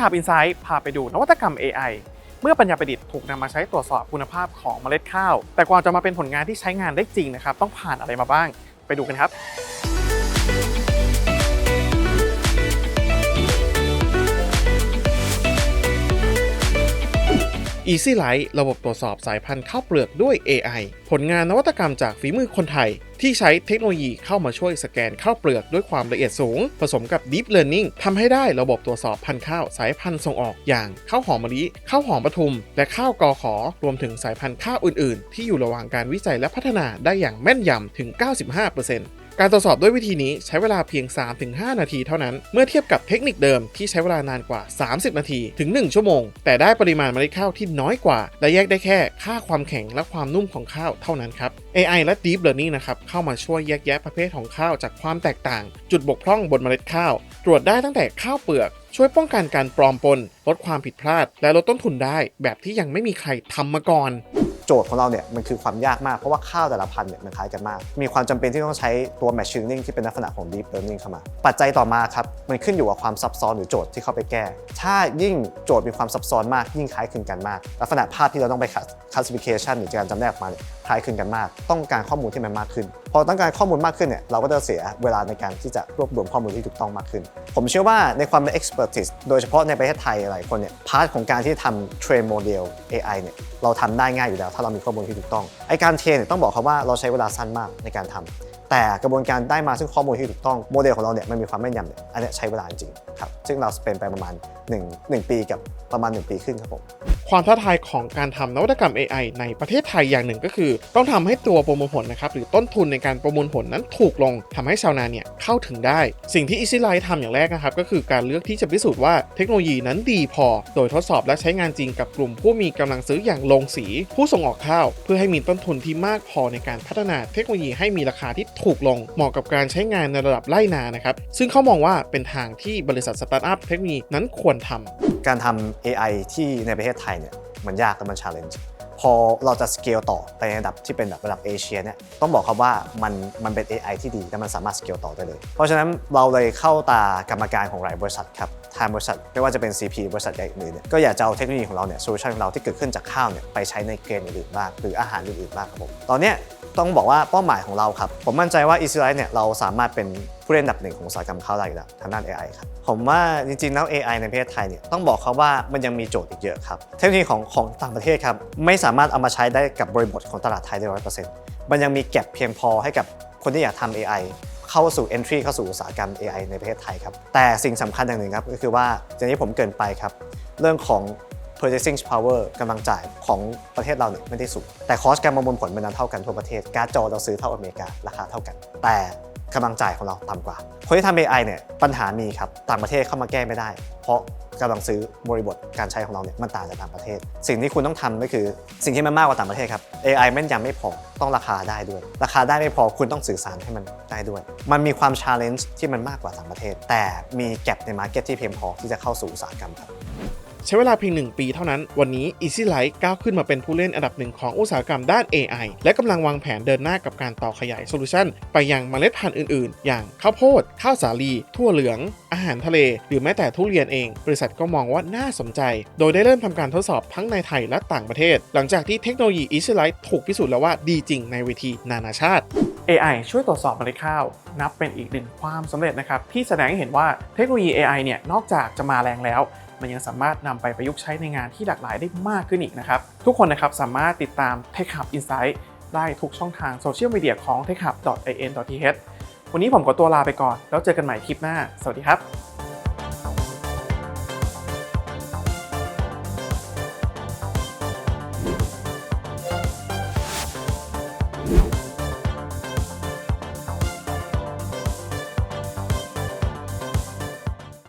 ขับอินไซต์พาไปดูนวัตกรรม AI เมื่อปัญญาประดิษฐ์ถูกนำมาใช้ตรวจสอบคุณภาพของเมล็ดข้าว แต่กว่าจะมาเป็นผลงานที่ใช้งานได้จริงนะครับ ต้องผ่านอะไรมาบ้าง ไปดูกันครับ Easy Light ระบบตรวจสอบสายพันธุ์ข้าวเปลือกด้วย AI ผลงานนวัตกรรมจากฝีมือคนไทย ที่ใช้เทคโนโลยีเข้ามาช่วยสแกนข้าวเปลือกด้วยความละเอียดสูง ผสมกับ Deep Learning ทำให้ได้ระบบตรวจสอบพันธุ์ข้าวสายพันธุ์ส่งออกอย่างข้าวหอมมะลิข้าวหอมปทุม และข้าวกอขอ รวมถึงสายพันธุ์ข้าวอื่น ๆ ที่อยู่ระหว่างการวิจัยและพัฒนาได้อย่างแม่นยำถึง 95% การตรวจสอบด้วยวิธีนี้ใช้เวลาเพียง 3-5 นาทีเท่านั้น เมื่อเทียบกับเทคนิคเดิมที่ใช้เวลานานกว่า 30 นาทีถึง 1 ชั่วโมง แต่ได้ปริมาณเมล็ดข้าวที่น้อยกว่า และแยกได้แค่ค่าความแข็งและความนุ่มของข้าวเท่านั้นครับ AI และ Deep Learning นะครับเข้ามาช่วยแยกแยะประเภทของข้าวจากความแตกต่าง จุดบกพร่องบนเมล็ดข้าว ตรวจได้ตั้งแต่ข้าวเปลือกช่วยป้องกันการปลอมปน ลดความผิดพลาด และลดต้นทุนได้ แบบที่ยังไม่มีใครทำมาก่อน โจทย์ของเราเนี่ยมันคือความยากมากเพราะว่าข้าวแต่ละพันธุ์เนี่ยมันคล้ายกันมาก มีความจำเป็นที่ต้องใช้ตัว machine learning ที่เป็นลักษณะของ deep learning เข้ามา ปัจจัยต่อมาครับมันขึ้นอยู่กับความซับซ้อนหรือโจทย์ที่เข้าไปแก้ ถ้ายิ่งโจทย์มีความซับซ้อนมากยิ่งคล้ายคลึงกันมาก ลักษณะภาพที่เราต้องไป classification หรือการจำแนกออกมาเนี่ยคล้ายคลึงกันมาก ต้องการข้อมูลที่มันมากขึ้น พอต้องการข้อมูลมากขึ้นเนี่ยเราก็จะเสียเวลาในการที่จะรวบรวมข้อมูลที่ถูกต้องมากขึ้น ผมเชื่อว่าในความเป็น expertise โดยเฉพาะในประเทศไทยหลายคนเนี่ยพาร์ทของการที่ทำ train model AI เนี่ยเราทำได้ง่ายอยู่แล้วถ้าเรามีข้อมูลที่ถูกต้อง ไอการเทรนต้องบอกเขาว่าเราใช้เวลาสั้นมากในการทำแต่กระบวนการได้มาซึ่งข้อมูลที่ถูกต้องโมเดลของเราเนี่ยมันมีความแม่นยำเนี่ยอันนี้ใช้เวลาจริงครับซึ่งเราสเปนไปประมาณ 1 1 ปีกับประมาณ 1 ปีครึ่งครับผม ความท้าทายของการทำนวัตกรรม AI ในประเทศไทยอย่างหนึ่งก็คือ ต้องทำให้ตัวประมวลผลนะครับหรือต้นทุนในการประมวลผลนั้นถูกลงทำให้ชาวนาเนี่ยเข้าถึงได้ สิ่งที่ EasyLight ทำอย่างแรกนะครับก็คือการเลือกที่จะพิสูจน์ว่าเทคโนโลยีนั้นดีพอ โดยทดสอบและใช้งานจริงกับกลุ่มผู้มีกำลังซื้ออย่างลงสี ผู้ส่งออกข้าว เพื่อให้มีต้นทุนที่มากพอในการพัฒนาเทคโนโลยีให้มีราคาที่ถูกลง เหมาะกับการใช้งานในระดับไร่นานะครับซึ่งเขามองว่าเป็นทางที่บริษัทสตาร์ทอัพเทคโนโลยีนั้นควรทำการทำ AI ที่ในประเทศไทยเนี่ยมันยากและมัน challenge พอเราจะสเกลต่อไปในระดับที่เป็นแบบระดับเอเชียเนี่ยต้องบอกครับว่ามันมันเป็น AI ที่ดีและมันสามารถสเกลต่อได้เลย เพราะฉะนั้นเราเลยเข้าตากรรมการของหลายบริษัทครับทางบริษัทไม่ว่าจะเป็น CP บริษัทใหญ่อื่นเนี่ยก็อยากจะเอาเทคโนโลยีของเราเนี่ยโซลูชันของเราที่เกิดขึ้นจากข้าวเนี่ยไปใช้ในเกรนอื่นๆบ้างหรืออาหารอื่นๆบ้างครับผมตอนเนี้ยต้องบอกว่าเป้าหมายของเราครับผมมั่นใจว่า e a s y l i f e เนี่ยเราสามารถเป็น ผู้เล่นอันดับหนึ่งของอุตสาหกรรมข้าวได้อยู่แล้วทางด้าน AI ครับผมว่าจริงๆแล้ว AI ในประเทศไทยเนี่ยต้องบอกเขาว่ามันยังมีโจทย์อีกเยอะครับเทคโนโลยีของของต่างประเทศครับไม่สามารถเอามาใช้ได้กับบริบทของตลาดไทยได้ร้อยเปอร์เซ็นต์มันยังมีแก็บเพียงพอให้กับคนที่อยากทำ AI เข้าสู่ entry เข้าสู่อุตสาหกรรม AI ในประเทศไทยครับแต่สิ่งสำคัญอย่างหนึ่งครับก็คือว่าอย่างที่ผมเกินไปครับเรื่องของ purchasing power กำลังจ่ายของประเทศเราเนี่ยไม่ได้สูง แต่คอสการประมวลผลมันนั้นเท่ากันทั่วประเทศ การ์ดจอเราซื้อเท่าอเมริการาคาเท่ากัน แต่ กำลังจ่ายของเราต่ำกว่า คนที่ทำ AI เนี่ยปัญหามีครับต่างประเทศเข้ามาแก้ไม่ได้ เพราะกำลังซื้อบริบทการใช้ของเราเนี่ยมันต่างจากต่างประเทศ สิ่งที่คุณต้องทำก็คือสิ่งที่มันมากกว่าต่างประเทศครับ AI แม่นยำไม่พอต้องราคาได้ด้วย ราคาได้ไม่พอคุณต้องสื่อสารให้มันได้ด้วย มันมีความ challenge ที่มันมากกว่าต่างประเทศ แต่มีแกลบใน market ที่เพียงพอที่จะเข้าสู่อุตสาหกรรมครับ ใช้เวลาเพียง 1 ปีเท่านั้น วันนี้ Easy Light ก้าวขึ้นมาเป็นผู้เล่นอันดับหนึ่งของอุตสาหกรรมด้าน AI และกำลังวางแผนเดินหน้ากับการต่อขยายโซลูชันไปยังเมล็ดพันธุ์อื่นๆ อย่างข้าวโพด ข้าวสาลี ทั่วเหลือง อาหารทะเล หรือแม้แต่ทุเรียนเอง บริษัทก็มองว่าน่าสนใจ โดยได้เริ่มทำการทดสอบทั้งในไทยและต่างประเทศ หลังจากที่เทคโนโลยี Easy Light ถูกพิสูจน์แล้วว่าดีจริงในเวทีนานาชาติ AI ช่วยตรวจสอบเมล็ดข้าว นับเป็นอีกหนึ่งความสำเร็จนะครับที่แสดงให้เห็นว่าเทคโนโลยี AI เนี่ยนอกจากจะมาแรงแล้ว มันยังสามารถนำไปประยุกต์ใช้ในงานที่หลากหลายได้มากขึ้นอีกนะครับ ทุกคนนะครับสามารถติดตาม Tech Hub Insight ได้ทุกช่องทางโซเชียลมีเดียของ techhub.in.th วันนี้ผมขอตัวลาไปก่อน แล้วเจอกันใหม่คลิปหน้า สวัสดีครับ